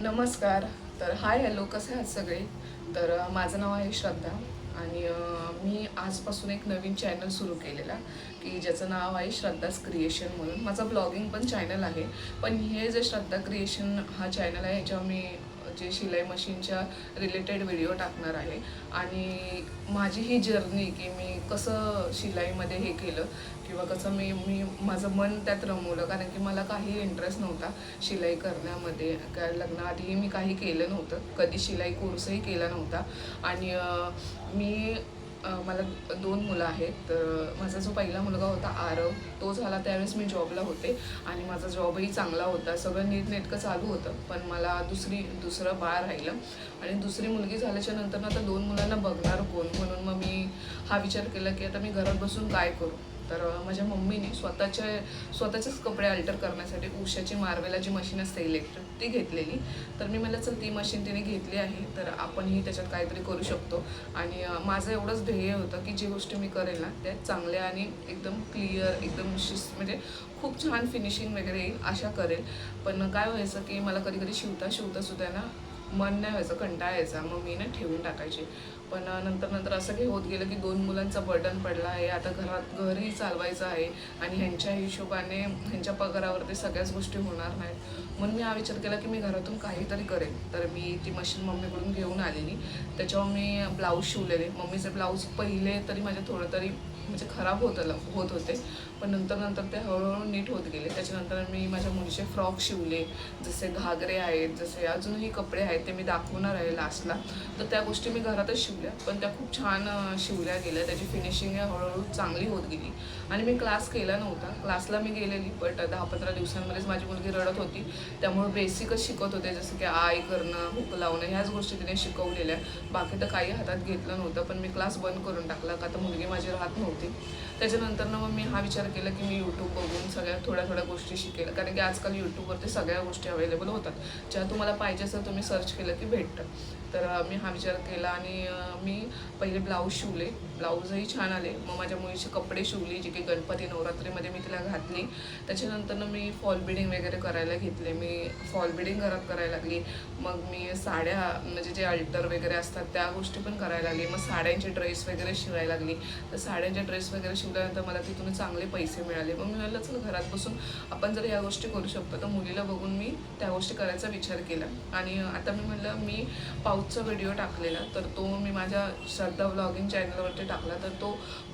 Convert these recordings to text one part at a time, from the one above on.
नमस्कार. तर hi hello कसे आहात सगळे? तर माझं नाव आहे श्रद्धा आणि मी आजपासून एक नवीन चॅनल सुरू केलेला की ज्याचं नाव आहे श्रद्धाच क्रिएशन म्हणून. माझा ब्लॉगिंग पण चॅनल आहे. पण हे जे श्रद्धा क्रिएशन हा चॅनल आहे ह्याच्यावर मी जे शिलाई मशीनच्या रिलेटेड व्हिडिओ टाकणार आहे. आणि माझी ही जर्नी की मी कसं शिलाईमध्ये हे केलं किंवा कसं मी मी माझं मन त्यात रमवलं. कारण की मला काही इंटरेस्ट नव्हता शिलाई करण्यामध्ये. काय लग्नाआधीही मी काही केलं नव्हतं. कधी शिलाई कोर्सही केला नव्हता. आणि मी मला दोन मुलं आहेत. तर माझा जो पहिला मुलगा होता आरव तो झाला त्यावेळेस मी जॉबला होते. आणि माझा जॉबही चांगला होता. सगळं नीटनेटकं चालू होतं. पण मला दुसरी दुसरं बाळ राहिलं. आणि दुसरी मुलगी झाल्याच्यानंतर आता दोन मुलांना बघणार कोण? म्हणून मग मी हा विचार केला की आता मी घरात बसून काय करू? तर माझ्या मम्मीने स्वतःचे स्वतःचेच कपडे अल्टर करण्यासाठी उषाची मार्वेला जी मशीन असते इलेक्ट्रिक ती घेतलेली. तर मी म्हणलं चल ती मशीन तिने घेतली आहे तर आपणही त्याच्यात काहीतरी करू शकतो. आणि माझं एवढंच ध्येय होतं की जी गोष्टी मी करेल ना त्या चांगल्या आणि एकदम क्लिअर एकदम शिस्त म्हणजे खूप छान फिनिशिंग वगैरे येईल अशा करेल. पण काय व्हायचं की मला कधी कधी शिवता शिवता सुद्धा ना मन नाही व्हायचं कंटाळायचा मग मी ना ठेवून टाकायचे. पण नंतर नंतर असं काही होत गेलं की दोन मुलांचा बर्डन पडला आहे. आता घरात घरही चालवायचं आहे आणि ह्यांच्या हिशोबाने ह्यांच्या पगारावरती सगळ्याच गोष्टी होणार नाहीत. म्हणून मी हा विचार केला की मी घरातून काहीतरी करेन. तर मी ती मशीन मम्मीकडून घेऊन आलेली. त्याच्यावर मी ब्लाऊज शिवलेले. मम्मीचे ब्लाऊज पहिले तरी माझ्या थोडं तरी म्हणजे खराब होत होत होते. पण नंतर नंतर ते हळूहळू नीट होत गेले. त्याच्यानंतर मी माझ्या मुलीचे फ्रॉक शिवले. जसे घागरे आहेत जसे अजूनही कपडे आहेत ते मी दाखवणार आहे लास्टला तर त्या गोष्टी मी घरातच शिवल्या. पण त्या खूप छान शिवल्या गेल्या. त्याची फिनिशिंग हळूहळू चांगली होत गेली. आणि मी क्लास केला नव्हता. क्लासला मी गेलेली बट दहा पंधरा दिवसांमध्येच माझी मुलगी रडत होती. त्यामुळे बेसिकच शिकत होते. जसं की आय करणं हुक लावणं ह्याच गोष्टी तिने शिकवलेल्या. बाकी तर काही हातात घेतलं नव्हतं. पण मी क्लास बंद करून टाकला. का तर मुलगी माझी राहत नव्हती. त्याच्यानंतर ना मग मी हा विचार केला की मी यूट्यूब बघून सगळ्या थोड्या थोड्या गोष्टी शिकेल. कारण की आजकाल यूट्यूबवरती सगळ्या गोष्टी अवेलेबल होतात. ज्या तुम्हाला पाहिजे असं तुम्ही सर्च केलं की भेटतं. तर मी हा विचार केला आणि मी पहिले ब्लाऊज शिवले. ब्लाऊजही छान आले. मग माझ्या मुलीचे कपडे शिवले जे की गणपती नवरात्रीमध्ये मी तिला घातली. त्याच्यानंतर मी फॉल बिडिंग वगैरे करायला घेतले. मी फॉल बिडिंग घरात करायला लागली. मग मी साड्या म्हणजे जे अल्टर वगैरे असतात त्या गोष्टी पण करायला लागली. मग साड्यांचे ड्रेस वगैरे शिवायला लागली. तर साड्यांचे ड्रेस वगैरे शिवल्यानंतर मला तिथून चांगले पैसे मिळाले. मग मी म्हणलं चल घरात बसून आपण जर या गोष्टी करू शकतो. तर मुलीला बघून मी त्या गोष्टी करायचा विचार केला. आणि आता मी म्हणलं मी पाऊसचा व्हिडिओ टाकलेला तर तो मी माझ्या श्रद्धा ब्लॉगिंग चॅनलवरती टाकला. तर तो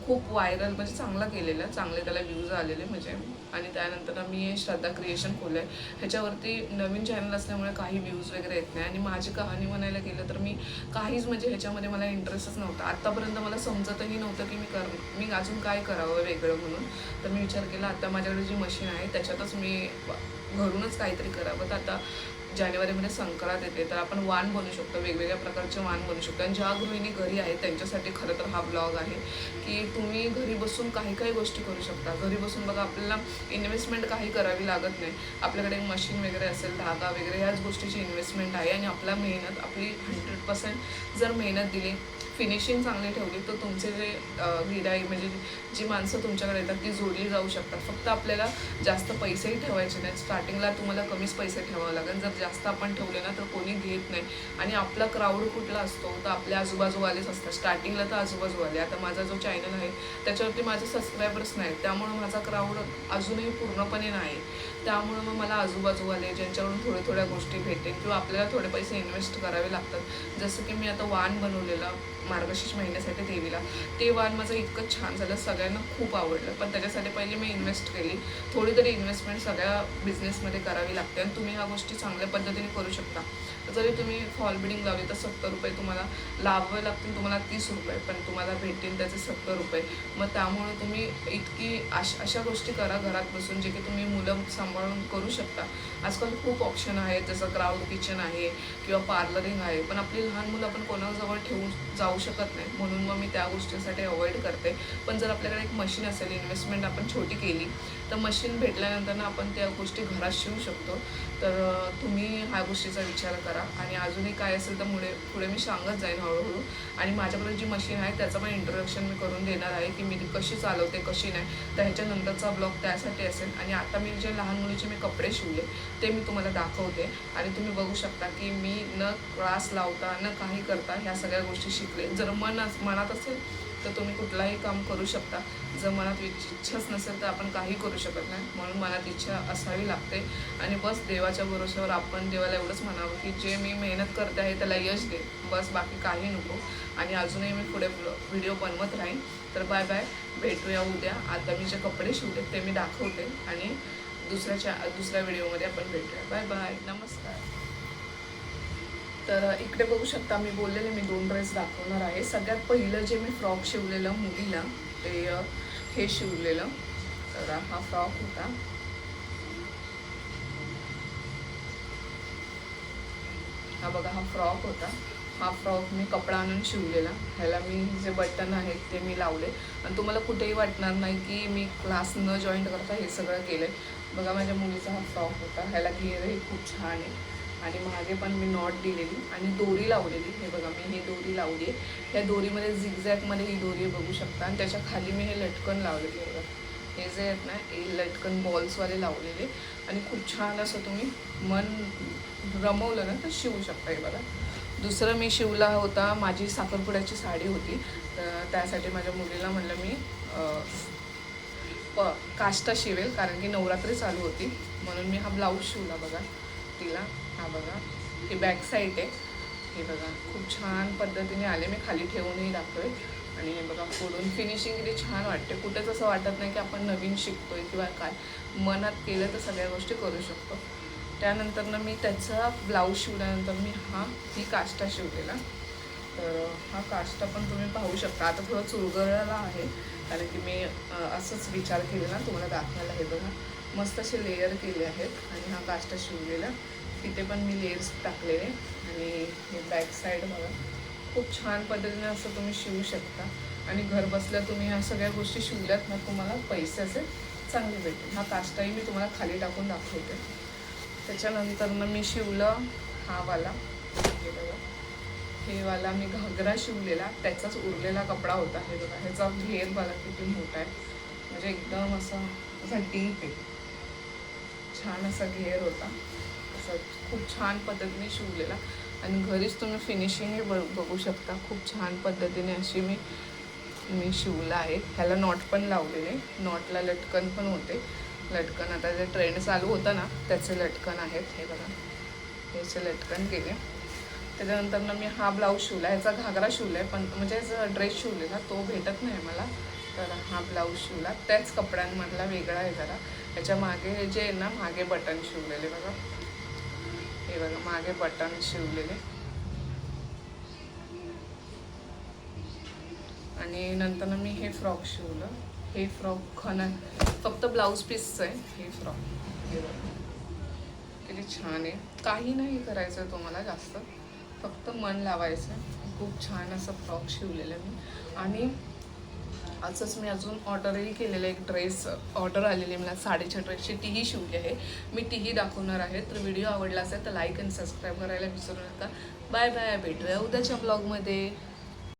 खूप व्हायरल म्हणजे चांगला केलेला चांगले त्याला व्ह्यूज आलेले म्हणजे. आणि त्यानंतर मी हे श्रद्धा क्रिएशन खोलं आहे ह्याच्यावरती नवीन चॅनल असल्यामुळे काही व्ह्यूज वगैरे येत नाही. आणि माझी कहाणी म्हणायला गेलं तर मी काहीच म्हणजे ह्याच्यामध्ये मला इंटरेस्टच नव्हता. आत्तापर्यंत मला समजतही नव्हतं की मी कर मी अजून काय करावं वेगळं म्हणून. तर मी विचार केला आता माझ्याकडे जी मशीन आहे त्याच्यातच मी घरूनच काहीतरी करावं. तर आता जानेवारीमध्ये संक्रांत येते तर आपण वाण बनू शकतो वेगवेगळ्या प्रकारचे वाण बनवू शकतो. आणि ज्या गृहिणी घरी आहेत त्यांच्यासाठी खरं तर हा ब्लॉग आहे की तुम्ही घरी बसून काही काही गोष्टी करू शकता. घरी बसून बघा आपल्याला इन्व्हेस्टमेंट काही करावी लागत नाही. आपल्याकडे मशीन वगैरे असेल धागा वगैरे ह्याच गोष्टीची इन्व्हेस्टमेंट आहे. आणि आपला मेहनत आपली हंड्रेड पर्सेंट जर मेहनत दिली फिनिशिंग चांगली ठेवली तर तुमचे जे गिराई म्हणजे जी माणसं तुमच्याकडे येतात ती जोडली जाऊ शकतात. फक्त आपल्याला जास्त पैसेही ठेवायचे नाहीत. स्टार्टिंगला तुम्हाला कमीच पैसे ठेवावं लागेल. जर जास्त आपण ठेवले ना तर कोणी घेत नाही. आणि आपला क्राऊड कुठला असतो तर आपल्या आजूबाजूवालेच असतात. स्टार्टिंगला तर आजूबाजूवाले. आता माझा जो चॅनल आहे त्याच्यावरती माझे सबस्क्रायबर्स नाहीत. त्यामुळे माझा क्राऊड अजूनही पूर्णपणे नाही. त्यामुळे मग मला आजूबाजूवाले ज्यांच्याकडून थोड्या थोड्या गोष्टी भेटेल किंवा आपल्याला थोडे पैसे इन्व्हेस्ट करावे लागतात. जसं की मी आता वाण बनवलेलं मार्गशीर्ष महिन्यासाठी देवीला ते वाण माझं इतकं छान झालं सगळ्यांना खूप आवडलं. पण त्याच्यासाठी पहिले मी इन्व्हेस्ट केली. थोडी तरी इन्व्हेस्टमेंट सगळ्या बिझनेसमध्ये करावी लागते आणि तुम्ही ह्या गोष्टी चांगल्या पद्धतीने करू शकता. जरी तुम्ही फॉल बिडिंग लावली तर सत्तर रुपये तुम्हाला लावावे लागतील तुम्हाला तीस रुपये पण तुम्हाला भेटेल त्याचे सत्तर रुपये. मग त्यामुळे तुम्ही इतकी अश अशा गोष्टी करा घरात बसून जे की तुम्ही मुलं सांभाळून करू शकता. आजकाल खूप ऑप्शन आहेत जसं क्राऊड किचन आहे किंवा पार्लरिंग आहे पण आपली लहान मुलं आपण कोणाजवळ ठेवून जाऊ शकत नाही. म्हणून मग मी त्या गोष्टीसाठी अवॉइड करते. पण जर आपल्याकडे एक मशीन असेल इन्व्हेस्टमेंट आपण छोटी केली तर मशीन भेटल्यानंतर ना आपण त्या गोष्टी घरात शिवू शकतो. तर तुम्ही ह्या गोष्टीचा विचार करा. आणि अजूनही काय असेल तर पुढे पुढे मी सांगत जाईन हळूहळू. आणि माझ्याकडे जी मशीन आहे त्याचं पण इंट्रोडक्शन मी करून देणार आहे की मी ती कशी चालवते कशी नाही. तर ह्याच्यानंतरचा ब्लॉग त्यासाठी असेल. आणि आता मी जे लहान मुलीचे मी कपडे शिवले ते मी तुम्हाला दाखवते. आणि तुम्ही बघू शकता की मी न क्लास लावता न काही करता ह्या सगळ्या गोष्टी शिकले. जर मन मनात असेल तर तुम्ही कुठलाही काम करू शकता. जर मनात इच्छाच नसेल तर आपण काही करू शकत नाही. म्हणून मनात इच्छा असावी लागते. आणि बस देवाच्या भरोश्यावर आपण देवाला एवढंच म्हणावं की जे मी मेहनत करते आहे त्याला यश दे. बस बाकी काही नको. आणि अजूनही मी पुढे व्हिडिओ बनवत राहीन. तर बाय बाय भेटूया उद्या. आता मी जे कपडे शिवले ते मी दाखवते. आणि दुसऱ्याच्या दुसऱ्या व्हिडिओमध्ये आपण भेटूया. बाय बाय नमस्कार. तर इकडे बघू शकता मी बोललेले मी दोन ड्रेस दाखवणार आहे. सगळ्यात पहिलं जे मी फ्रॉक शिवलेलं मुलीला ते हे शिवलेलं. तर हा फ्रॉक होता. हा बघा हा फ्रॉक होता. हा फ्रॉक मी कपडा आणून शिवलेला. ह्याला मी जे बटन आहेत ते मी लावले. आणि तुम्हाला कुठेही वाटणार नाही की मी क्लास न जॉईन करता हे सगळं केलं आहे बघा माझ्या मुलीचा हा फ्रॉक होता. ह्याला घेरही खूप छान आहे. आणि मागे पण मी नॉट दिलेली आणि दोरी लावलेली. हे बघा मी ही दोरी लावली. आहे या दोरीमध्ये झिगझॅगमध्ये ही दोरी बघू शकता. आणि त्याच्याखाली मी हे लटकन लावलेले आहे बघा. हे जे आहेत ना हे लटकन बॉल्सवाले लावलेले. आणि खूप छान असं तुम्ही मन रमवलं ना तर शिवू शकता हे बघा. दुसरं मी शिवला होता माझी साखरपुड्याची साडी होती. तर त्यासाठी माझ्या मुलीला म्हणलं मी प काष्टा शिवेल कारण की नवरात्री चालू होती. म्हणून मी हा ब्लाऊज शिवला बघा तिला. हा बघा ही बॅक साईड आहे. हे बघा खूप छान पद्धतीने आले. मी खाली ठेवूनही दाखवेल. आणि हे बघा फोडून फिनिशिंग किती छान वाटते. कुठेच असं वाटत नाही की आपण नवीन शिकतोय किंवा काय. मनात केलं तर सगळ्या गोष्टी करू शकतो. त्यानंतरनं मी त्याचा ब्लाऊज शिवल्यानंतर मी हा ही काष्टा शिवलेला. तर हा काष्टा पण तुम्ही पाहू शकता. आता थोडं चुरगळला आहे. कारण की मी असंच विचार केलेला. तुम्हाला दाखवायला हे बघा. मस्त असे लेयर केले आहेत. आणि हा काष्टा शिवलेला. तिथे पण मी लेअर्स टाकलेले आणि हे बॅक साईड बघा. खूप छान पद्धतीने असं तुम्ही शिवू शकता. आणि घर बसल्या तुम्ही ह्या सगळ्या गोष्टी शिवल्यात ना तुम्हाला पैसे असे चांगले भेटेल हा काष्टाही मी तुम्हाला खाली टाकून दाखवते. त्याच्यानंतर मग मी शिवलं हा वाला. हे बघा. हे वाला मी घागरा शिवलेला. त्याचाच उरलेला कपडा होता हे बघा. ह्याचा घेर बघा किती मोठा आहे. म्हणजे एकदम असा असा डीप आहे. छान असा घेर होता. असा खूप छान पद्धतीने शिवलेला. आणि घरीच तुम्ही फिनिशिंगही ब बघू शकता. खूप छान पद्धतीने अशी मी मी शिवला आहे. ह्याला नॉट पण लावलेले. नॉटला लटकन पण होते. लटकन आता जे ट्रेंड चालू होतं ना त्याचे लटकन आहेत. हे बघा. ह्याचे लटकन केले. त्याच्यानंतर ना मी हा ब्लाऊज शिवला. ह्याचा घागरा शिवला आहे पण म्हणजे ड्रेस शिवलेला तो भेटत नाही मला. तर हा ब्लाऊज शिवला. त्याच कपड्यांमधला वेगळा आहे जरा. ह्याच्या मागे जे आहे ना मागे बटन शिवलेले बघा. हे बघा मागे बटन शिवलेले. आणि नंतर मी हे फ्रॉक शिवलं. हे फ्रॉक खन फक्त ब्लाऊज पीसचं आहे हे फ्रॉक. हे बघा. किती छान आहे. काही नाही करायचं आहे तुम्हाला जास्त. फक्त मन लावायचं आहे खूप छान असं फ्रॉक शिवलेलं आहे मी. आणि असंच मी अजून ऑर्डरही केलेलं एक ड्रेस ऑर्डर आलेली मला साडीच्या ड्रेसची तीही शिवली आहे. मी तीही दाखवणार आहे. तर व्हिडिओ आवडला असेल तर लाईक आणि सबस्क्राईब करायला विसरू नका. बाय बाय भेटूया उद्याच्या ब्लॉगमध्ये